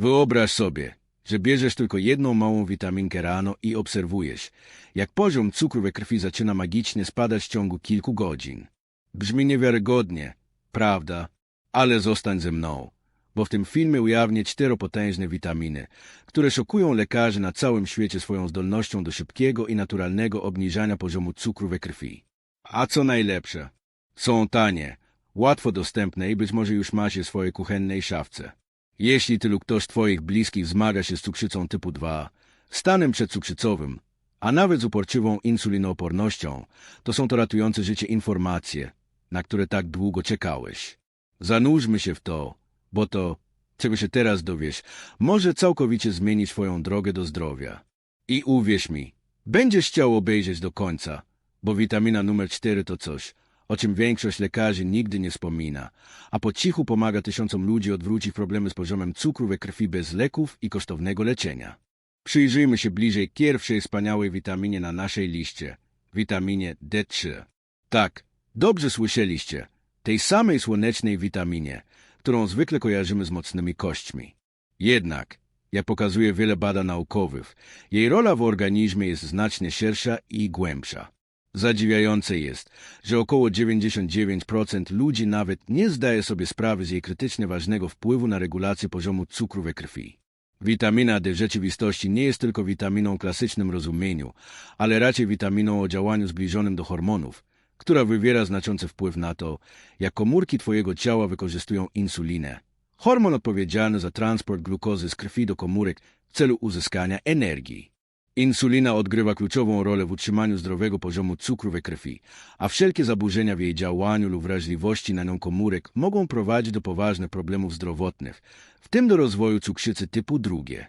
Wyobraź sobie, że bierzesz tylko jedną małą witaminkę rano i obserwujesz, jak poziom cukru we krwi zaczyna magicznie spadać w ciągu kilku godzin. Brzmi niewiarygodnie, prawda? Ale zostań ze mną, bo w tym filmie ujawnię cztero potężne witaminy, które szokują lekarzy na całym świecie swoją zdolnością do szybkiego i naturalnego obniżania poziomu cukru we krwi. A co najlepsze, są tanie, łatwo dostępne i być może już masz je w swojej kuchennej szafce. Jeśli ty lub ktoś twoich bliskich zmaga się z cukrzycą typu 2, stanem przedcukrzycowym, a nawet z uporczywą insulinoopornością, to są to ratujące życie informacje, na które tak długo czekałeś. Zanurzmy się w to, bo to, czego się teraz dowiesz, może całkowicie zmienić twoją drogę do zdrowia. I uwierz mi, będziesz chciał obejrzeć do końca, bo witamina numer 4 to coś, o czym większość lekarzy nigdy nie wspomina, a po cichu pomaga tysiącom ludzi odwrócić problemy z poziomem cukru we krwi bez leków i kosztownego leczenia. Przyjrzyjmy się bliżej pierwszej wspaniałej witaminie na naszej liście, witaminie D3. Tak, dobrze słyszeliście, tej samej słonecznej witaminie, którą zwykle kojarzymy z mocnymi kośćmi. Jednak, jak pokazuje wiele badań naukowych, jej rola w organizmie jest znacznie szersza i głębsza. Zadziwiające jest, że około 99% ludzi nawet nie zdaje sobie sprawy z jej krytycznie ważnego wpływu na regulację poziomu cukru we krwi. Witamina D w rzeczywistości nie jest tylko witaminą w klasycznym rozumieniu, ale raczej witaminą o działaniu zbliżonym do hormonów, która wywiera znaczący wpływ na to, jak komórki Twojego ciała wykorzystują insulinę, hormon odpowiedzialny za transport glukozy z krwi do komórek w celu uzyskania energii. Insulina odgrywa kluczową rolę w utrzymaniu zdrowego poziomu cukru we krwi, a wszelkie zaburzenia w jej działaniu lub wrażliwości na nią komórek mogą prowadzić do poważnych problemów zdrowotnych, w tym do rozwoju cukrzycy typu drugie.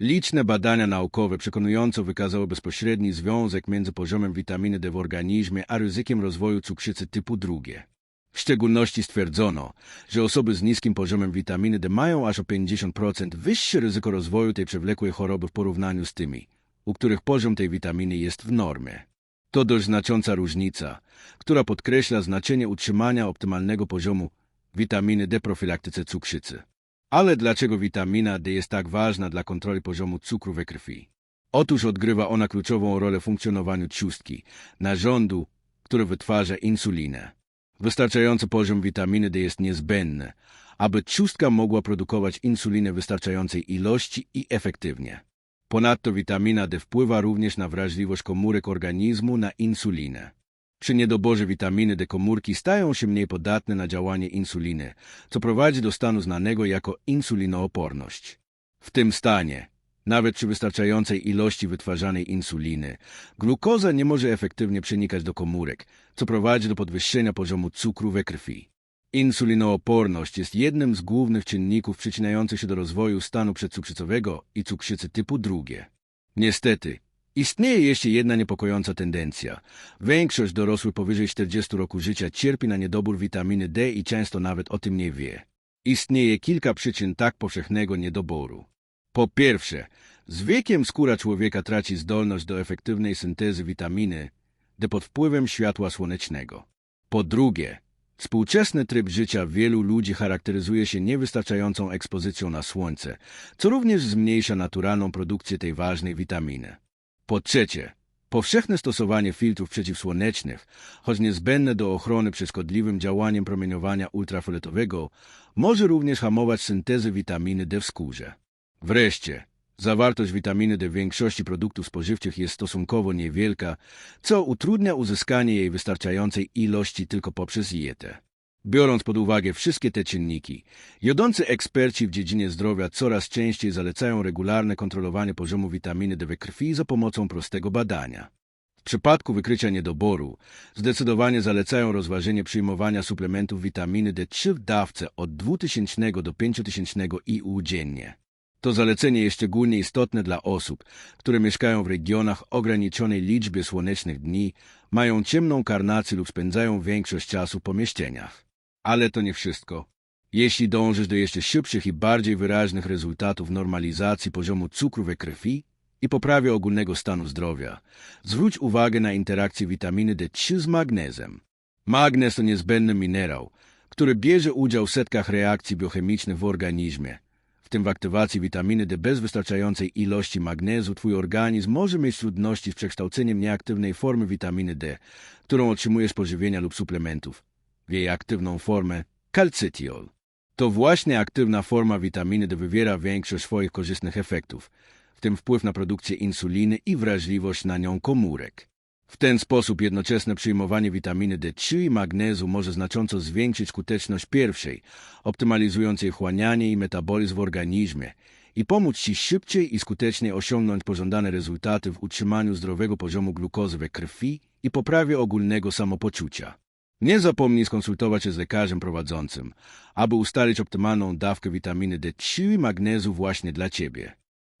Liczne badania naukowe przekonująco wykazały bezpośredni związek między poziomem witaminy D w organizmie a ryzykiem rozwoju cukrzycy typu drugie. W szczególności stwierdzono, że osoby z niskim poziomem witaminy D mają aż o 50% wyższe ryzyko rozwoju tej przewlekłej choroby w porównaniu z tymi, u których poziom tej witaminy jest w normie. To dość znacząca różnica, która podkreśla znaczenie utrzymania optymalnego poziomu witaminy D profilaktyce cukrzycy. Ale dlaczego witamina D jest tak ważna dla kontroli poziomu cukru we krwi? Otóż odgrywa ona kluczową rolę w funkcjonowaniu trzustki, narządu, który wytwarza insulinę. Wystarczający poziom witaminy D jest niezbędny, aby trzustka mogła produkować insulinę w wystarczającej ilości i efektywnie. Ponadto witamina D wpływa również na wrażliwość komórek organizmu na insulinę. Przy niedoborze witaminy D komórki stają się mniej podatne na działanie insuliny, co prowadzi do stanu znanego jako insulinooporność. W tym stanie, nawet przy wystarczającej ilości wytwarzanej insuliny, glukoza nie może efektywnie przenikać do komórek, co prowadzi do podwyższenia poziomu cukru we krwi. Insulinooporność jest jednym z głównych czynników przyczyniających się do rozwoju stanu przedcukrzycowego i cukrzycy typu drugie. Niestety, istnieje jeszcze jedna niepokojąca tendencja. Większość dorosłych powyżej 40 roku życia cierpi na niedobór witaminy D i często nawet o tym nie wie. Istnieje kilka przyczyn tak powszechnego niedoboru. Po pierwsze, z wiekiem skóra człowieka traci zdolność do efektywnej syntezy witaminy D pod wpływem światła słonecznego. Po drugie, Współczesny tryb życia wielu ludzi charakteryzuje się niewystarczającą ekspozycją na słońce, co również zmniejsza naturalną produkcję tej ważnej witaminy. Po trzecie, powszechne stosowanie filtrów przeciwsłonecznych, choć niezbędne do ochrony przed szkodliwym działaniem promieniowania ultrafioletowego, może również hamować syntezę witaminy D w skórze. Wreszcie, zawartość witaminy D w większości produktów spożywczych jest stosunkowo niewielka, co utrudnia uzyskanie jej wystarczającej ilości tylko poprzez dietę. Biorąc pod uwagę wszystkie te czynniki, jodący eksperci w dziedzinie zdrowia coraz częściej zalecają regularne kontrolowanie poziomu witaminy D we krwi za pomocą prostego badania. W przypadku wykrycia niedoboru zdecydowanie zalecają rozważenie przyjmowania suplementów witaminy D3 w dawce od 2000 do 5000 IU dziennie. To zalecenie jest szczególnie istotne dla osób, które mieszkają w regionach o ograniczonej liczbie słonecznych dni, mają ciemną karnację lub spędzają większość czasu po mieścieniach. Ale to nie wszystko. Jeśli dążysz do jeszcze szybszych i bardziej wyraźnych rezultatów normalizacji poziomu cukru we krwi i poprawy ogólnego stanu zdrowia, zwróć uwagę na interakcję witaminy D3 z magnezem. Magnez to niezbędny minerał, który bierze udział w setkach reakcji biochemicznych w organizmie, w tym w aktywacji witaminy D bez wystarczającej ilości magnezu, twój organizm może mieć trudności z przekształceniem nieaktywnej formy witaminy D, którą otrzymujesz z pożywienia lub suplementów, w jej aktywną formę kalcytiol. To właśnie aktywna forma witaminy D wywiera większość swoich korzystnych efektów, w tym wpływ na produkcję insuliny i wrażliwość na nią komórek. W ten sposób jednoczesne przyjmowanie witaminy D3 i magnezu może znacząco zwiększyć skuteczność pierwszej, optymalizując jej i metabolizm w organizmie i pomóc Ci szybciej i skuteczniej osiągnąć pożądane rezultaty w utrzymaniu zdrowego poziomu glukozy we krwi i poprawie ogólnego samopoczucia. Nie zapomnij skonsultować się z lekarzem prowadzącym, aby ustalić optymalną dawkę witaminy D3 i magnezu właśnie dla Ciebie.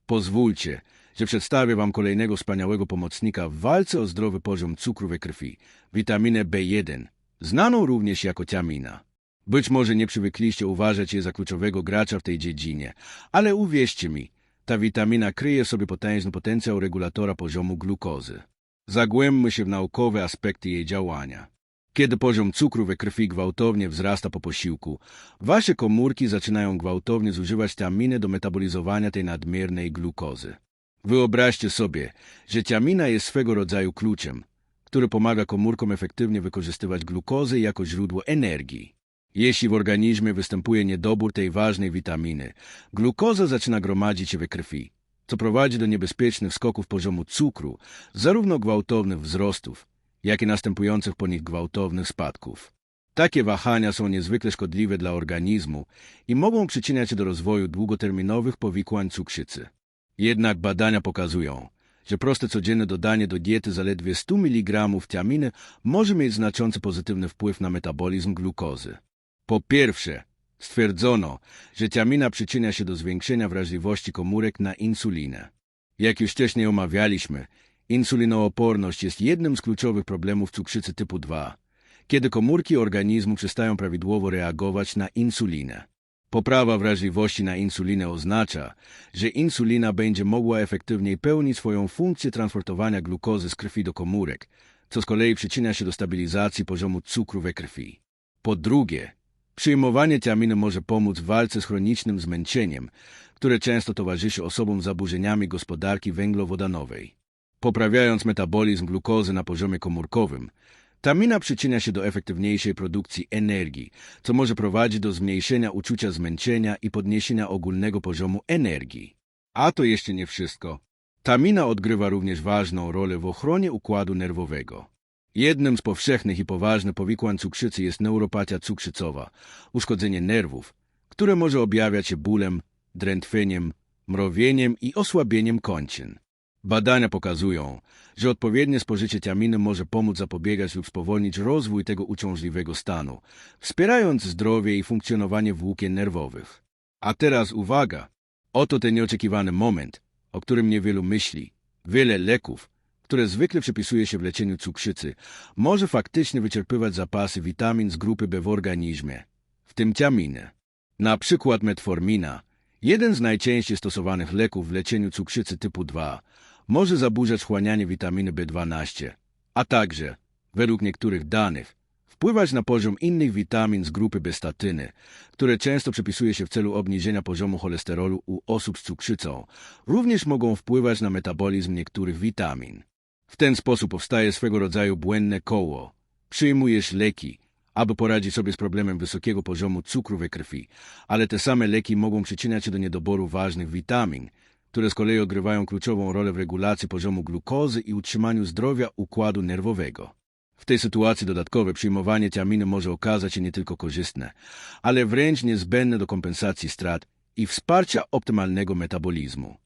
Pozwólcie, że przedstawię Wam kolejnego wspaniałego pomocnika w walce o zdrowy poziom cukru we krwi, witaminę B1, znaną również jako tiamina. Być może nie przywykliście uważać je za kluczowego gracza w tej dziedzinie, ale uwierzcie mi, ta witamina kryje sobie potężny potencjał regulatora poziomu glukozy. Zagłębmy się w naukowe aspekty jej działania. Kiedy poziom cukru we krwi gwałtownie wzrasta po posiłku, wasze komórki zaczynają gwałtownie zużywać tiaminę do metabolizowania tej nadmiernej glukozy. Wyobraźcie sobie, że tiamina jest swego rodzaju kluczem, który pomaga komórkom efektywnie wykorzystywać glukozę jako źródło energii. Jeśli w organizmie występuje niedobór tej ważnej witaminy, glukoza zaczyna gromadzić się we krwi, co prowadzi do niebezpiecznych skoków poziomu cukru, zarówno gwałtownych wzrostów, jak i następujących po nich gwałtownych spadków. Takie wahania są niezwykle szkodliwe dla organizmu i mogą przyczyniać się do rozwoju długoterminowych powikłań cukrzycy. Jednak badania pokazują, że proste codzienne dodanie do diety zaledwie 100 mg tiaminy może mieć znaczący pozytywny wpływ na metabolizm glukozy. Po pierwsze, stwierdzono, że tiamina przyczynia się do zwiększenia wrażliwości komórek na insulinę. Jak już wcześniej omawialiśmy, insulinooporność jest jednym z kluczowych problemów cukrzycy typu 2, kiedy komórki organizmu przestają prawidłowo reagować na insulinę. Poprawa wrażliwości na insulinę oznacza, że insulina będzie mogła efektywniej pełnić swoją funkcję transportowania glukozy z krwi do komórek, co z kolei przyczynia się do stabilizacji poziomu cukru we krwi. Po drugie, przyjmowanie tiaminy może pomóc w walce z chronicznym zmęczeniem, które często towarzyszy osobom z zaburzeniami gospodarki węglowodanowej. Poprawiając metabolizm glukozy na poziomie komórkowym, Tamina przyczynia się do efektywniejszej produkcji energii, co może prowadzić do zmniejszenia uczucia zmęczenia i podniesienia ogólnego poziomu energii. A to jeszcze nie wszystko. Tamina odgrywa również ważną rolę w ochronie układu nerwowego. Jednym z powszechnych i poważnych powikłań cukrzycy jest neuropatia cukrzycowa, uszkodzenie nerwów, które może objawiać się bólem, drętwieniem, mrowieniem i osłabieniem kończyn. Badania pokazują, że odpowiednie spożycie tiaminy może pomóc zapobiegać lub spowolnić rozwój tego uciążliwego stanu, wspierając zdrowie i funkcjonowanie włókien nerwowych. A teraz uwaga! Oto ten nieoczekiwany moment, o którym niewielu myśli. Wiele leków, które zwykle przypisuje się w leczeniu cukrzycy, może faktycznie wyczerpywać zapasy witamin z grupy B w organizmie, w tym tiaminę. Na przykład metformina, jeden z najczęściej stosowanych leków w leczeniu cukrzycy typu 2, może zaburzać chłanianie witaminy B12, a także, według niektórych danych, wpływać na poziom innych witamin z grupy bestatyny, które często przypisuje się w celu obniżenia poziomu cholesterolu u osób z cukrzycą, również mogą wpływać na metabolizm niektórych witamin. W ten sposób powstaje swego rodzaju błędne koło. Przyjmujesz leki, aby poradzić sobie z problemem wysokiego poziomu cukru we krwi, ale te same leki mogą przyczyniać się do niedoboru ważnych witamin, które z kolei odgrywają kluczową rolę w regulacji poziomu glukozy i utrzymaniu zdrowia układu nerwowego. W tej sytuacji dodatkowe przyjmowanie tiaminy może okazać się nie tylko korzystne, ale wręcz niezbędne do kompensacji strat i wsparcia optymalnego metabolizmu.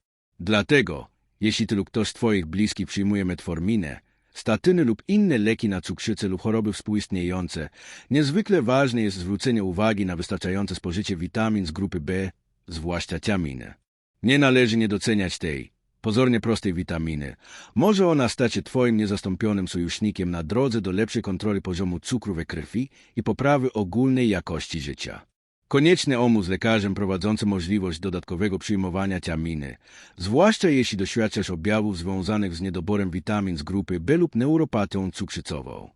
Dlatego, jeśli ty lub ktoś z Twoich bliskich przyjmuje metforminę, statyny lub inne leki na cukrzycę lub choroby współistniejące, niezwykle ważne jest zwrócenie uwagi na wystarczające spożycie witamin z grupy B, zwłaszcza tiaminy. Nie należy nie doceniać tej, pozornie prostej witaminy. Może ona stać się Twoim niezastąpionym sojusznikiem na drodze do lepszej kontroli poziomu cukru we krwi i poprawy ogólnej jakości życia. Konieczny omówić z lekarzem prowadzącym możliwość dodatkowego przyjmowania tiaminy, zwłaszcza jeśli doświadczasz objawów związanych z niedoborem witamin z grupy B lub neuropatią cukrzycową.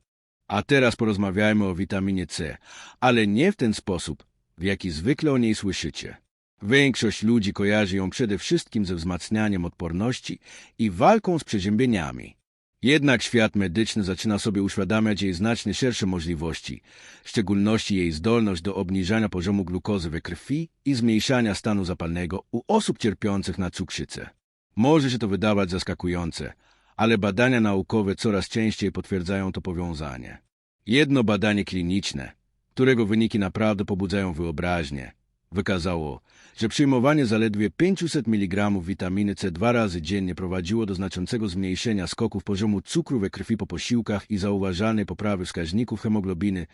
A teraz porozmawiajmy o witaminie C, ale nie w ten sposób, w jaki zwykle o niej słyszycie. Większość ludzi kojarzy ją przede wszystkim ze wzmacnianiem odporności i walką z przeziębieniami. Jednak świat medyczny zaczyna sobie uświadamiać jej znacznie szersze możliwości, w szczególności jej zdolność do obniżania poziomu glukozy we krwi i zmniejszania stanu zapalnego u osób cierpiących na cukrzycę. Może się to wydawać zaskakujące, ale badania naukowe coraz częściej potwierdzają to powiązanie. Jedno badanie kliniczne, którego wyniki naprawdę pobudzają wyobraźnię, wykazało, że przyjmowanie zaledwie 500 mg witaminy C dwa razy dziennie prowadziło do znaczącego zmniejszenia skoków poziomu cukru we krwi po posiłkach i zauważalnej poprawy wskaźników hemoglobiny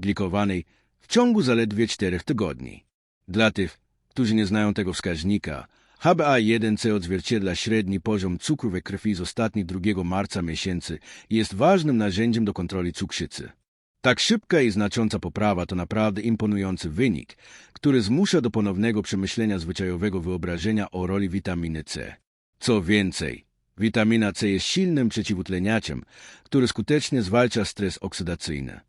glikowanej w ciągu zaledwie 4 tygodni. Dla tych, którzy nie znają tego wskaźnika, HbA1c odzwierciedla średni poziom cukru we krwi z ostatnich 2 marca miesięcy i jest ważnym narzędziem do kontroli cukrzycy. Tak szybka i znacząca poprawa to naprawdę imponujący wynik, który zmusza do ponownego przemyślenia zwyczajowego wyobrażenia o roli witaminy C. Co więcej, witamina C jest silnym przeciwutleniaczem, który skutecznie zwalcza stres oksydacyjny.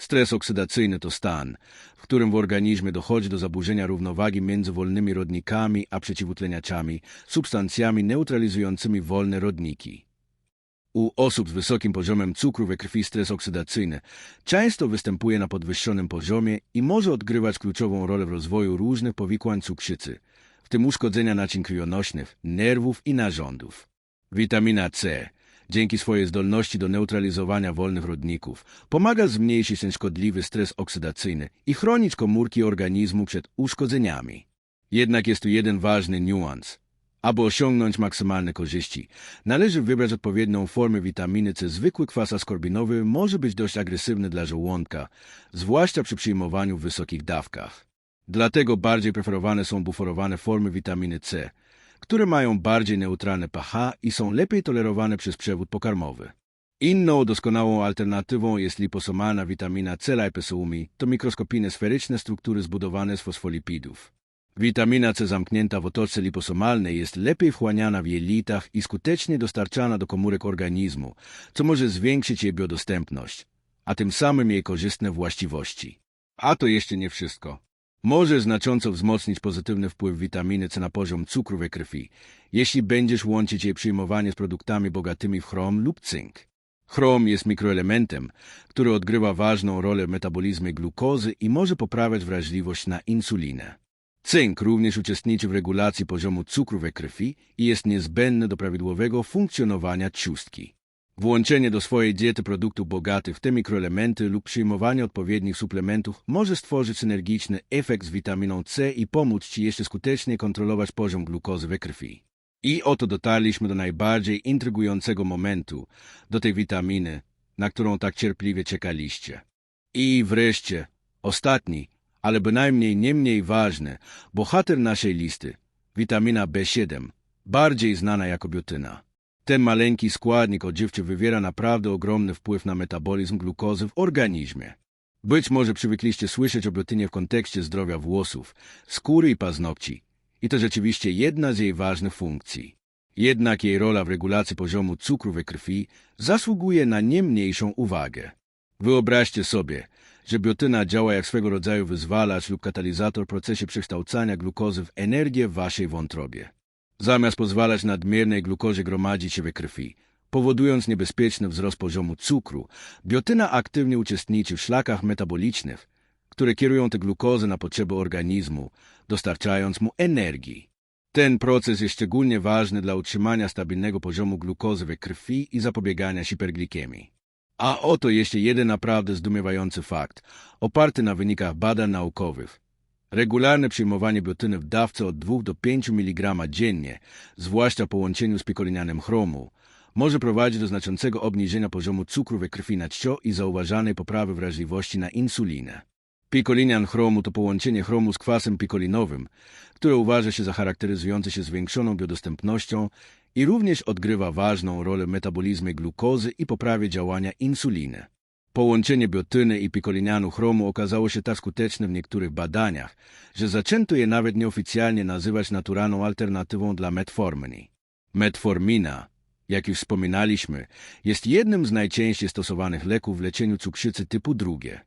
Stres oksydacyjny to stan, w którym w organizmie dochodzi do zaburzenia równowagi między wolnymi rodnikami a przeciwutleniaczami, substancjami neutralizującymi wolne rodniki. U osób z wysokim poziomem cukru we krwi stres oksydacyjny często występuje na podwyższonym poziomie i może odgrywać kluczową rolę w rozwoju różnych powikłań cukrzycy, w tym uszkodzenia naczyń krwionośnych, nerwów i narządów. Witamina C, dzięki swojej zdolności do neutralizowania wolnych rodników, pomaga zmniejszyć ten szkodliwy stres oksydacyjny i chronić komórki organizmu przed uszkodzeniami. Jednak jest tu jeden ważny niuans – aby osiągnąć maksymalne korzyści, należy wybrać odpowiednią formę witaminy C. Zwykły kwas askorbinowy może być dość agresywny dla żołądka, zwłaszcza przy przyjmowaniu w wysokich dawkach. Dlatego bardziej preferowane są buforowane formy witaminy C, które mają bardziej neutralne pH i są lepiej tolerowane przez przewód pokarmowy. Inną doskonałą alternatywą jest liposomalna witamina C liposomi, to mikroskopijne sferyczne struktury zbudowane z fosfolipidów. Witamina C zamknięta w otoczce liposomalnej jest lepiej wchłaniana w jelitach i skutecznie dostarczana do komórek organizmu, co może zwiększyć jej biodostępność, a tym samym jej korzystne właściwości. A to jeszcze nie wszystko. Może znacząco wzmocnić pozytywny wpływ witaminy C na poziom cukru we krwi, jeśli będziesz łączyć jej przyjmowanie z produktami bogatymi w chrom lub cynk. Chrom jest mikroelementem, który odgrywa ważną rolę w metabolizmie glukozy i może poprawiać wrażliwość na insulinę. Cynk również uczestniczy w regulacji poziomu cukru we krwi i jest niezbędny do prawidłowego funkcjonowania trzustki. Włączenie do swojej diety produktów bogatych w te mikroelementy lub przyjmowanie odpowiednich suplementów może stworzyć synergiczny efekt z witaminą C i pomóc Ci jeszcze skutecznie kontrolować poziom glukozy we krwi. I oto dotarliśmy do najbardziej intrygującego momentu, do tej witaminy, na którą tak cierpliwie czekaliście. I wreszcie, ostatni, ale bynajmniej nie mniej ważne, bohater naszej listy, witamina B7, bardziej znana jako biotyna. Ten maleńki składnik odżywczy wywiera naprawdę ogromny wpływ na metabolizm glukozy w organizmie. Być może przywykliście słyszeć o biotynie w kontekście zdrowia włosów, skóry i paznokci. I to rzeczywiście jedna z jej ważnych funkcji. Jednak jej rola w regulacji poziomu cukru we krwi zasługuje na nie mniejszą uwagę. Wyobraźcie sobie, że biotyna działa jak swego rodzaju wyzwalacz lub katalizator w procesie przekształcania glukozy w energię w waszej wątrobie. Zamiast pozwalać nadmiernej glukozie gromadzić się we krwi, powodując niebezpieczny wzrost poziomu cukru, biotyna aktywnie uczestniczy w szlakach metabolicznych, które kierują tę glukozę na potrzeby organizmu, dostarczając mu energii. Ten proces jest szczególnie ważny dla utrzymania stabilnego poziomu glukozy we krwi i zapobiegania hiperglikemii. A oto jeszcze jeden naprawdę zdumiewający fakt, oparty na wynikach badań naukowych. Regularne przyjmowanie biotyny w dawce od 2 do 5 mg dziennie, zwłaszcza po łączeniu z pikolinianem chromu, może prowadzić do znaczącego obniżenia poziomu cukru we krwi na czcio i zauważalnej poprawy wrażliwości na insulinę. Pikolinian chromu to połączenie chromu z kwasem pikolinowym, które uważa się za charakteryzujące się zwiększoną biodostępnością i również odgrywa ważną rolę w metabolizmie glukozy i poprawie działania insuliny. Połączenie biotyny i pikolinianu chromu okazało się tak skuteczne w niektórych badaniach, że zaczęto je nawet nieoficjalnie nazywać naturalną alternatywą dla metforminy. Metformina, jak już wspominaliśmy, jest jednym z najczęściej stosowanych leków w leczeniu cukrzycy typu drugie.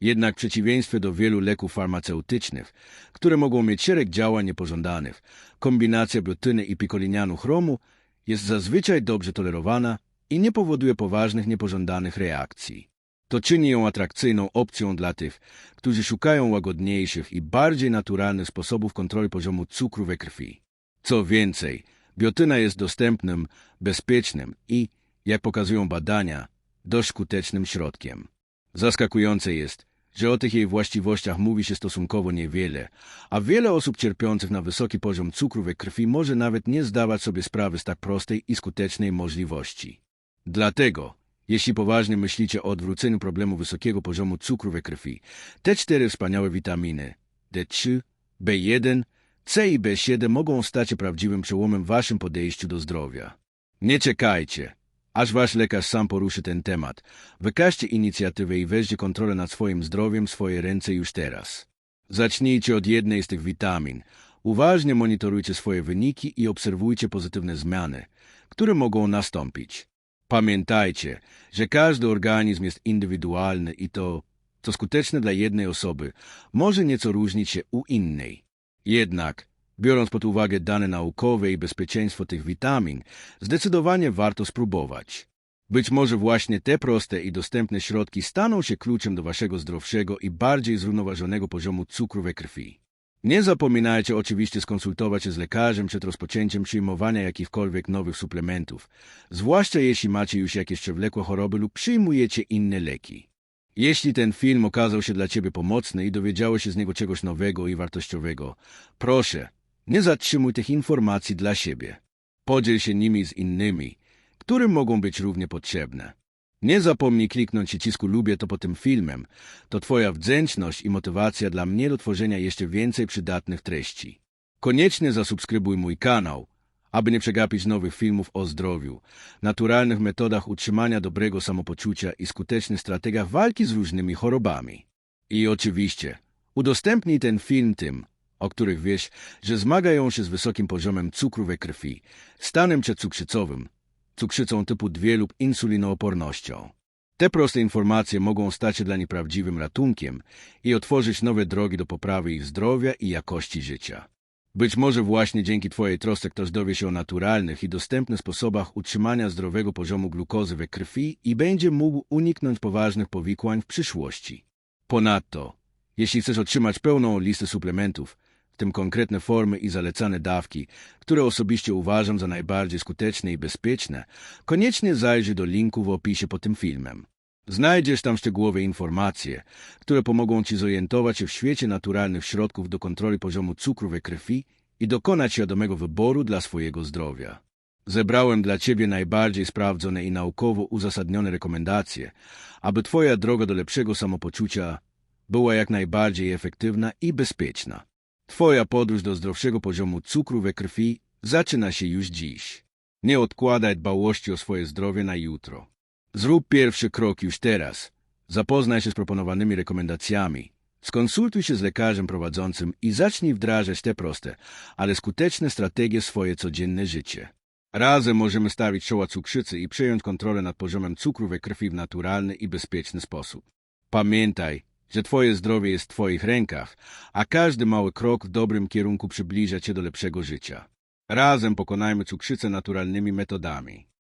Jednak w przeciwieństwie do wielu leków farmaceutycznych, które mogą mieć szereg działań niepożądanych, kombinacja biotyny i pikolinianu chromu jest zazwyczaj dobrze tolerowana i nie powoduje poważnych niepożądanych reakcji. To czyni ją atrakcyjną opcją dla tych, którzy szukają łagodniejszych i bardziej naturalnych sposobów kontroli poziomu cukru we krwi. Co więcej, biotyna jest dostępnym, bezpiecznym i, jak pokazują badania, dość skutecznym środkiem. Zaskakujące jest, że o tych jej właściwościach mówi się stosunkowo niewiele, a wiele osób cierpiących na wysoki poziom cukru we krwi może nawet nie zdawać sobie sprawy z tak prostej i skutecznej możliwości. Dlatego, jeśli poważnie myślicie o odwróceniu problemu wysokiego poziomu cukru we krwi, te cztery wspaniałe witaminy D3, B1, C i B7 mogą stać się prawdziwym przełomem w waszym podejściu do zdrowia. Nie czekajcie, aż wasz lekarz sam poruszy ten temat. Wykażcie inicjatywę i weźcie kontrolę nad swoim zdrowiem w swoje ręce już teraz. Zacznijcie od jednej z tych witamin. Uważnie monitorujcie swoje wyniki i obserwujcie pozytywne zmiany, które mogą nastąpić. Pamiętajcie, że każdy organizm jest indywidualny i to, co skuteczne dla jednej osoby, może nieco różnić się u innej. Jednak, biorąc pod uwagę dane naukowe i bezpieczeństwo tych witamin, zdecydowanie warto spróbować. Być może właśnie te proste i dostępne środki staną się kluczem do waszego zdrowszego i bardziej zrównoważonego poziomu cukru we krwi. Nie zapominajcie oczywiście skonsultować się z lekarzem przed rozpoczęciem przyjmowania jakichkolwiek nowych suplementów, zwłaszcza jeśli macie już jakieś przewlekłe choroby lub przyjmujecie inne leki. Jeśli ten film okazał się dla Ciebie pomocny i dowiedziałeś się z niego czegoś nowego i wartościowego, proszę, nie zatrzymuj tych informacji dla siebie. Podziel się nimi z innymi, którym mogą być równie potrzebne. Nie zapomnij kliknąć przycisku lubię to po tym filmem. To Twoja wdzięczność i motywacja dla mnie do tworzenia jeszcze więcej przydatnych treści. Koniecznie zasubskrybuj mój kanał, aby nie przegapić nowych filmów o zdrowiu, naturalnych metodach utrzymania dobrego samopoczucia i skutecznych strategiach walki z różnymi chorobami. I oczywiście, udostępnij ten film tym, o których wiesz, że zmagają się z wysokim poziomem cukru we krwi, stanem przedcukrzycowym, cukrzycą typu 2 lub insulinoopornością. Te proste informacje mogą stać się dla nich prawdziwym ratunkiem i otworzyć nowe drogi do poprawy ich zdrowia i jakości życia. Być może właśnie dzięki Twojej trosce ktoś dowie się o naturalnych i dostępnych sposobach utrzymania zdrowego poziomu glukozy we krwi i będzie mógł uniknąć poważnych powikłań w przyszłości. Ponadto, jeśli chcesz otrzymać pełną listę suplementów, w tym konkretne formy i zalecane dawki, które osobiście uważam za najbardziej skuteczne i bezpieczne, koniecznie zajrzyj do linku w opisie pod tym filmem. Znajdziesz tam szczegółowe informacje, które pomogą Ci zorientować się w świecie naturalnych środków do kontroli poziomu cukru we krwi i dokonać świadomego wyboru dla swojego zdrowia. Zebrałem dla Ciebie najbardziej sprawdzone i naukowo uzasadnione rekomendacje, aby Twoja droga do lepszego samopoczucia była jak najbardziej efektywna i bezpieczna. Twoja podróż do zdrowszego poziomu cukru we krwi zaczyna się już dziś. Nie odkładaj dbałości o swoje zdrowie na jutro. Zrób pierwszy krok już teraz. Zapoznaj się z proponowanymi rekomendacjami. Skonsultuj się z lekarzem prowadzącym i zacznij wdrażać te proste, ale skuteczne strategie swoje codzienne życie. Razem możemy stawić czoła cukrzycy i przejąć kontrolę nad poziomem cukru we krwi w naturalny i bezpieczny sposób. Pamiętaj, że Twoje zdrowie jest w Twoich rękach, a każdy mały krok w dobrym kierunku przybliża Cię do lepszego życia. Razem pokonajmy cukrzycę naturalnymi metodami.